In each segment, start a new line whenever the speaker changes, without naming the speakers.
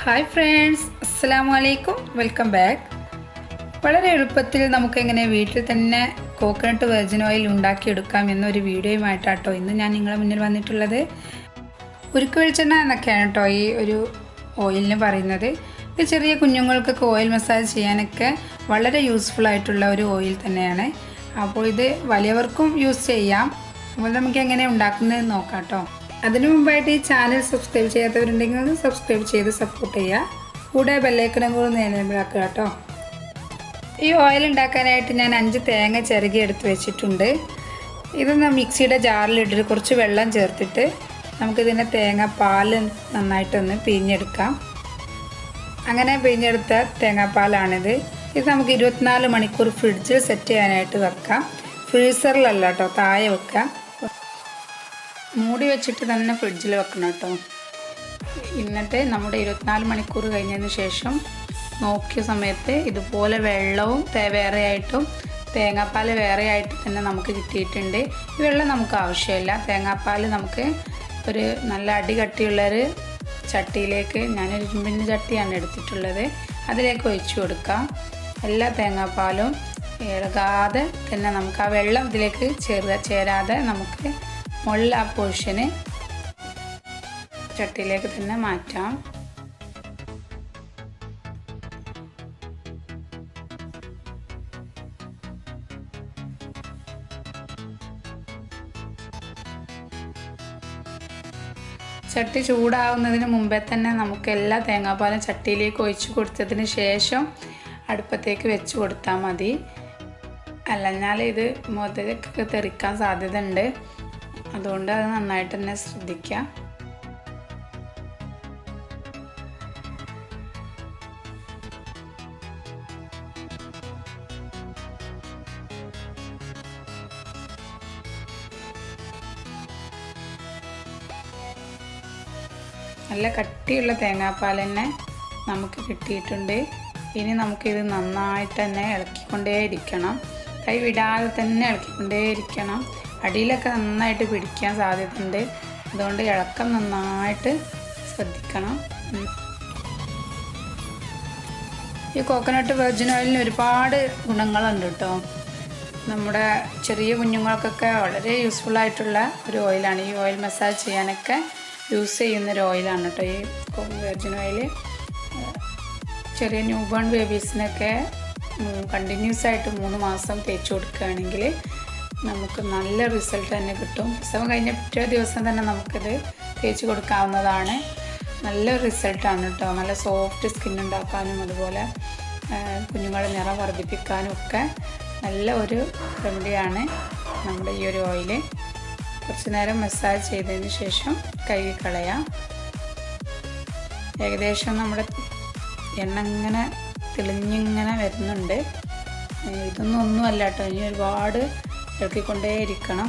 Hi friends അസ്സലാമു വലൈക്കും welcome back വളരെ എളുപ്പത്തിൽ നമുക്കെങ്ങനെ വീട്ടിൽ തന്നെ കോക്കനട്ട് വെർജിൻ ഓയിൽ ഉണ്ടാക്കിയെടുക്കാം എന്നൊരു വീഡിയോയുമായിട്ടാട്ടോ ഇന്ന് ഞാൻ നിങ്ങളുടെ മുന്നിൽ വന്നിട്ടുള്ളത്. ഉരുക്ക് വെളിച്ചെണ്ണ എന്നൊക്കെയാണ് കേട്ടോ ഈ ഒരു ഓയിലിന് പറയുന്നത്. ഇത് ചെറിയ കുഞ്ഞുങ്ങൾക്കൊക്കെ ഓയിൽ മസാജ് ചെയ്യാനൊക്കെ വളരെ യൂസ്ഫുൾ ആയിട്ടുള്ള ഒരു ഓയിൽ തന്നെയാണ്. അപ്പോൾ ഇത് വലിയവർക്കും യൂസ് ചെയ്യാം. അപ്പോൾ നമുക്ക് എങ്ങനെ ഉണ്ടാക്കുന്നതെന്ന് നോക്കാം കേട്ടോ. അതിനു മുമ്പായിട്ട് ഈ ചാനൽ സബ്സ്ക്രൈബ് ചെയ്യാത്തവരുണ്ടെങ്കിൽ ഒന്ന് സബ്സ്ക്രൈബ് ചെയ്ത് സപ്പോർട്ട് ചെയ്യുക. കൂടെ ബെല്ലൈക്കണും കൂടി നിലവിലാക്കുക കേട്ടോ. ഈ ഓയിൽ ഉണ്ടാക്കാനായിട്ട് ഞാൻ അഞ്ച് തേങ്ങ ചിരകി എടുത്ത് വെച്ചിട്ടുണ്ട്. ഇതൊന്ന് മിക്സിയുടെ ജാറിലിട്ടിട്ട് കുറച്ച് വെള്ളം ചേർത്തിട്ട് നമുക്കിതിന്റെ തേങ്ങ പാൽ നന്നായിട്ടൊന്ന് പിഴിഞ്ഞെടുക്കാം. അങ്ങനെ പിഴിഞ്ഞെടുത്ത തേങ്ങാപ്പാലാണിത്. ഇത് നമുക്ക് ഇരുപത്തിനാല് മണിക്കൂർ ഫ്രിഡ്ജിൽ സെറ്റ് ചെയ്യാനായിട്ട് വെക്കാം. ഫ്രീസറിലല്ല കേട്ടോ താഴെ വെക്കാം. മൂടി വെച്ചിട്ട് തന്നെ ഫ്രിഡ്ജിൽ വെക്കണം കേട്ടോ. എന്നിട്ട് നമ്മുടെ ഇരുപത്തിനാല് മണിക്കൂർ കഴിഞ്ഞതിന് ശേഷം നോക്കിയ സമയത്ത് ഇതുപോലെ വെള്ളവും വേറെയായിട്ടും തേങ്ങാപ്പാൽ വേറെയായിട്ട് തന്നെ നമുക്ക് കിട്ടിയിട്ടുണ്ട്. ഈ വെള്ളം നമുക്ക് ആവശ്യമില്ല. തേങ്ങാപ്പാൽ നമുക്ക് ഒരു നല്ല അടി കട്ടിയുള്ളൊരു ചട്ടിയിലേക്ക് ഞാനൊരു ഇരുമ്പിന്റെ ചട്ടിയാണ് എടുത്തിട്ടുള്ളത്. അതിലേക്ക് ഒഴിച്ചു കൊടുക്കാം. എല്ലാ തേങ്ങാപ്പാലും ഇളകാതെ തന്നെ നമുക്ക് ആ വെള്ളം ഇതിലേക്ക് ചേർ ചേരാതെ നമുക്ക് മുകളിൽ ആ പോർഷന് ചട്ടിയിലേക്ക് തന്നെ മാറ്റാം. ചട്ടി ചൂടാവുന്നതിന് മുമ്പേ തന്നെ നമുക്ക് എല്ലാ തേങ്ങാപ്പാലും ചട്ടിയിലേക്ക് ഒഴിച്ച് കൊടുത്തതിന് ശേഷം അടുപ്പത്തേക്ക് വെച്ച് കൊടുത്താൽ മതി. അല്ലഞ്ഞാൽ ഇത് മുതലൊക്കെ തെറിക്കാൻ സാധ്യത ഉണ്ട് അതുകൊണ്ട് അത് നന്നായിട്ട് തന്നെ ശ്രദ്ധിക്കുക നല്ല കട്ടിയുള്ള തേങ്ങാപ്പാൽ തന്നെ നമുക്ക് കിട്ടിയിട്ടുണ്ട്. ഇനി നമുക്കിത് നന്നായിട്ട് തന്നെ ഇളക്കിക്കൊണ്ടേയിരിക്കണം. കൈ വിടാതെ തന്നെ ഇളക്കിക്കൊണ്ടേയിരിക്കണം. അടിയിലൊക്കെ നന്നായിട്ട് പിടിക്കാൻ സാധ്യതയുണ്ട്. അതുകൊണ്ട് ഇളക്കം നന്നായിട്ട് ശ്രദ്ധിക്കണം. ഈ കോക്കനട്ട് വെർജിൻ ഓയിലിന് ഒരുപാട് ഗുണങ്ങളുണ്ട് കേട്ടോ. നമ്മുടെ ചെറിയ കുഞ്ഞുങ്ങൾക്കൊക്കെ വളരെ യൂസ്ഫുൾ ആയിട്ടുള്ള ഒരു ഓയിലാണ് ഈ ഓയിൽ മസാജ് ചെയ്യാനൊക്കെ യൂസ് ചെയ്യുന്ന ഒരു ഓയിലാണ് കേട്ടോ ഈ വെർജിൻ ഓയിൽ ചെറിയ ന്യൂ ബോൺ ബേബീസിനൊക്കെ കണ്ടിന്യൂസ് ആയിട്ട് മൂന്ന് മാസം തേച്ച് കൊടുക്കുകയാണെങ്കിൽ നമുക്ക് നല്ല റിസൾട്ട് തന്നെ കിട്ടും. പ്രസവം കഴിഞ്ഞ പിറ്റേ ദിവസം തന്നെ നമുക്കിത് തേച്ച് കൊടുക്കാവുന്നതാണ്. നല്ല റിസൾട്ടാണ് കേട്ടോ. നല്ല സോഫ്റ്റ് സ്കിൻ ഉണ്ടാക്കാനും അതുപോലെ കുഞ്ഞുങ്ങളെ നിറം വർദ്ധിപ്പിക്കാനും ഒക്കെ നല്ല ഒരു റെമഡിയാണ് നമ്മുടെ ഈ ഒരു ഓയിൽ കുറച്ച് നേരം മസാജ് ചെയ്തതിന് ശേഷം കഴുകി കളയാം. ഏകദേശം നമ്മുടെ എണ്ണ ഇങ്ങനെ തെളിഞ്ഞിങ്ങനെ വരുന്നുണ്ട്. ഇതൊന്നും ഒന്നുമല്ല കേട്ടോ. ഇനി ഒരുപാട് ഇളക്കിക്കൊണ്ടേ ഇരിക്കണം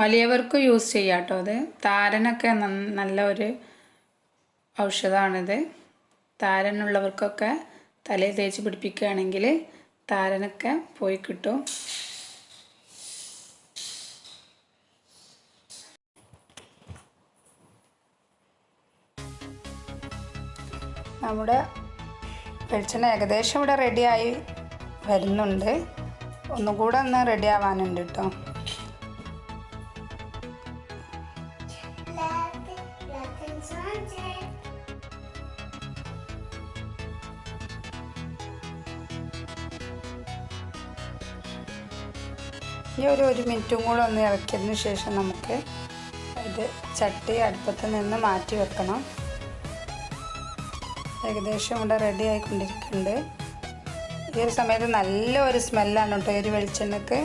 വലിയവർക്ക് യൂസ് ചെയ്യാം കേട്ടോ അത് താരനൊക്കെ നല്ല ഒരു ഔഷധമാണിത് താരനുള്ളവർക്കൊക്കെ തലയിൽ തേച്ച് പിടിപ്പിക്കുകയാണെങ്കിൽ താരനൊക്കെ പോയി കിട്ടും. നമ്മുടെ വെളിച്ചെണ്ണ ഏകദേശം ഇവിടെ റെഡിയായി വരുന്നുണ്ട്. ഒന്നും കൂടെ ഒന്ന് റെഡി ആവാനുണ്ട് കേട്ടോ ഈ ഒരു ഒരു മിനിറ്റും കൂടെ ഒന്ന് ഇറക്കിയതിന് ശേഷം നമുക്ക് ഇത് ചട്ടി അടുപ്പത്ത് നിന്ന് മാറ്റി വെക്കണം. ഏകദേശം ഇവിടെ റെഡി ആയിക്കൊണ്ടിരിക്കുന്നുണ്ട്. ഈ ഒരു സമയത്ത് നല്ല ഒരു സ്മെല്ലാണ് കേട്ടോ ഈ ഒരു വെളിച്ചെണ്ണക്ക്.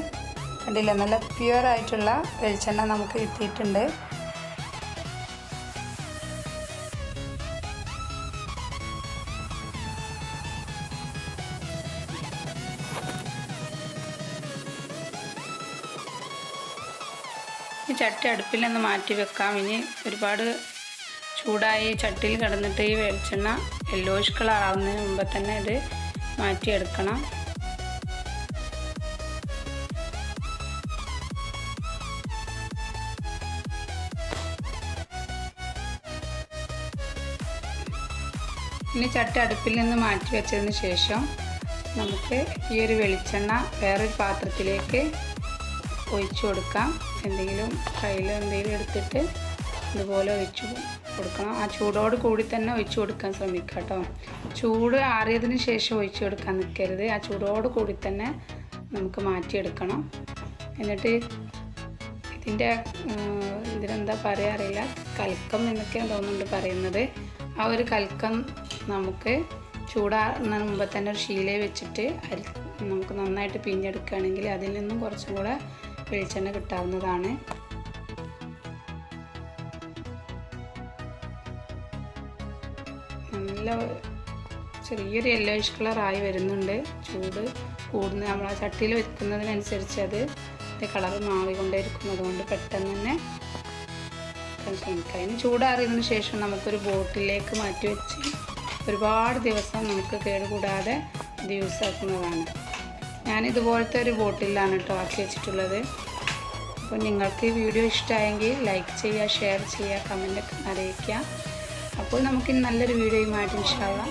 കണ്ടില്ല? നല്ല പ്യുവർ ആയിട്ടുള്ള വെളിച്ചെണ്ണ നമുക്ക് കിട്ടിയിട്ടുണ്ട്. ചട്ടി അടുപ്പിൽ നിന്ന് മാറ്റി വെക്കാം. ഇനി ഒരുപാട് ചൂടായി ചട്ടിയിൽ കിടന്നിട്ട് ഈ വെളിച്ചെണ്ണ യെല്ലോയിഷ് കളറാവുന്നതിന് മുമ്പ് തന്നെ ഇത് മാറ്റിയെടുക്കണം. ഇനി ചട്ടി അടുപ്പിൽ നിന്ന് മാറ്റി വെച്ചതിന് ശേഷം നമുക്ക് ഈ ഒരു വെളിച്ചെണ്ണ വേറൊരു പാത്രത്തിലേക്ക് ഒഴിച്ചു കൊടുക്കാം. എന്തെങ്കിലും കയ്യിൽ എന്തെങ്കിലും എടുത്തിട്ട് ഇതുപോലെ ഒഴിച്ചു പോകും കൊടുക്കണം. ആ ചൂടോട് കൂടി തന്നെ ഒഴിച്ചു കൊടുക്കാൻ ശ്രമിക്കുക കേട്ടോ ചൂട് ആറിയതിന് ശേഷം ഒഴിച്ചു കൊടുക്കാൻ നിൽക്കരുത്. ആ ചൂടോട് കൂടി തന്നെ നമുക്ക് മാറ്റിയെടുക്കണം. എന്നിട്ട് ഇതിന്റെ ഇതിനെന്താ പറയുക അറിയില്ല കൽക്കം എന്നൊക്കെയാണ് തോന്നുന്നുണ്ട് പറയുന്നത്. ആ ഒരു കൽക്കം നമുക്ക് ചൂടാറുന്ന മുമ്പ് തന്നെ ഒരു ശീലയിൽ വെച്ചിട്ട് അരി നമുക്ക് നന്നായിട്ട് പിഞ്ഞെടുക്കുകയാണെങ്കിൽ അതിൽ നിന്നും കുറച്ചും കൂടെ വെളിച്ചെണ്ണ കിട്ടാവുന്നതാണ്. നല്ല ചെറിയൊരു യെല്ലോയിഷ് ആയി വരുന്നുണ്ട്. ചൂട് കൂടുന്ന നമ്മൾ ആ ചട്ടിയിൽ വെക്കുന്നതിനനുസരിച്ച് അത് കളർ മാറിക്കൊണ്ടേയിരിക്കുന്നത് കൊണ്ട് പെട്ടെന്ന് തന്നെ അതിന് ചൂടാറിയതിന് ശേഷം നമുക്കൊരു ബോട്ടിലേക്ക് മാറ്റി വെച്ച് ഒരുപാട് ദിവസം നമുക്ക് കേടുകൂടാതെ ഇത് യൂസ് ആക്കുന്നതാണ്. ഞാൻ ഇതുപോലത്തെ ഒരു ബോട്ടിലാണ് കേട്ടോ ആക്കി വെച്ചിട്ടുള്ളത്. അപ്പോൾ നിങ്ങൾക്ക് ഈ വീഡിയോ ഇഷ്ടമായെങ്കിൽ ലൈക്ക് ചെയ്യുക ഷെയർ ചെയ്യുക കമന്റൊക്കെ അറിയിക്കുക. അപ്പോൾ നമുക്ക് നല്ലൊരു വീഡിയോയുമായിട്ട് ഇൻഷാള്ള